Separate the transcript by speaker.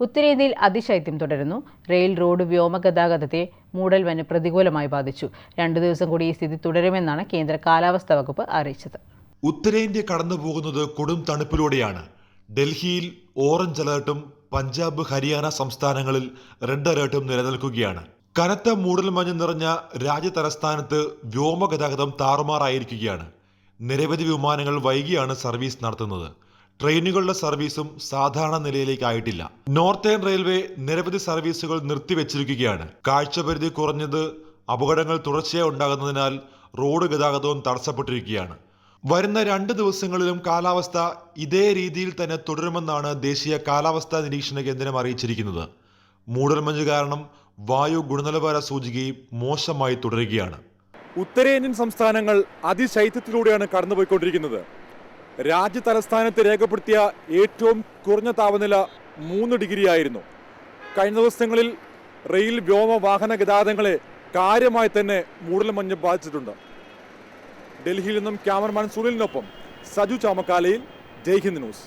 Speaker 1: ഉത്തരേന്ത്യയിൽ അതിശൈത്യം തുടരുന്നു. Rail road വ്യോമ ഗതാഗതത്തെ മൂടൽവന് പ്രതികൂലമായി ബാധിച്ചു. രണ്ടു ദിവസം കൂടി ഈ സ്ഥിതി തുടരുമെന്നാണ് കേന്ദ്ര കാലാവസ്ഥാ വകുപ്പ് അറിയിച്ചത്.
Speaker 2: ഉത്തരേന്ത്യ കടന്നുപോകുന്നത് കൊടും തണുപ്പിലൂടെയാണ്. ഡൽഹിയിൽ ഓറഞ്ച് അലേർട്ടും പഞ്ചാബ് ഹരിയാന സംസ്ഥാനങ്ങളിൽ റെഡ് അലേർട്ടും നിലനിൽക്കുകയാണ്. കനത്ത മൂടൽമഞ്ഞ് നിറഞ്ഞ രാജ്യതലസ്ഥാനത്ത് വ്യോമഗതാഗതം താറുമാറായിരിക്കുകയാണ്. നിരവധി വിമാനങ്ങൾ വൈകിയാണ് സർവീസ് നടത്തുന്നത്. ട്രെയിനുകളുടെ സർവീസും സാധാരണ നിലയിലേക്കായിട്ടില്ല. നോർത്തേൺ റെയിൽവേ നിരവധി സർവീസുകൾ നിർത്തിവെച്ചിരിക്കുകയാണ്. കാഴ്ചപരിധി കുറഞ്ഞത് അപകടങ്ങൾ തുടർച്ചയായി ഉണ്ടാകുന്നതിനാൽ റോഡ് ഗതാഗതവും തടസ്സപ്പെട്ടിരിക്കുകയാണ്. വരുന്ന രണ്ട് ദിവസങ്ങളിലും കാലാവസ്ഥ ഇതേ രീതിയിൽ തന്നെ തുടരുമെന്നാണ് ദേശീയ കാലാവസ്ഥാ നിരീക്ഷണ കേന്ദ്രം അറിയിച്ചിരിക്കുന്നത്. മൂടൽമഞ്ഞ് കാരണം വായു ഗുണനിലവാര സൂചികയും മോശമായി തുടരുകയാണ്.
Speaker 3: ഉത്തരേന്ത്യൻ സംസ്ഥാനങ്ങൾ അതിശൈത്യത്തിലൂടെയാണ് കടന്നുപോയിക്കൊണ്ടിരിക്കുന്നത്. രാജ്യ തലസ്ഥാനത്ത് രേഖപ്പെടുത്തിയ ഏറ്റവും കുറഞ്ഞ താപനില മൂന്ന് ഡിഗ്രിയായിരുന്നു. കഴിഞ്ഞ ദിവസങ്ങളിൽ റെയിൽ വ്യോമ വാഹന ഗതാഗതങ്ങളെ കാര്യമായി തന്നെ മൂടൽമഞ്ഞ് ബാധിച്ചിട്ടുണ്ട്. ഡൽഹിയിൽ നിന്നും ക്യാമറമാൻ സുനിലിനൊപ്പം സജു ചാമക്കാലയിൽ ജയ്ഹിന്ദ് ന്യൂസ്.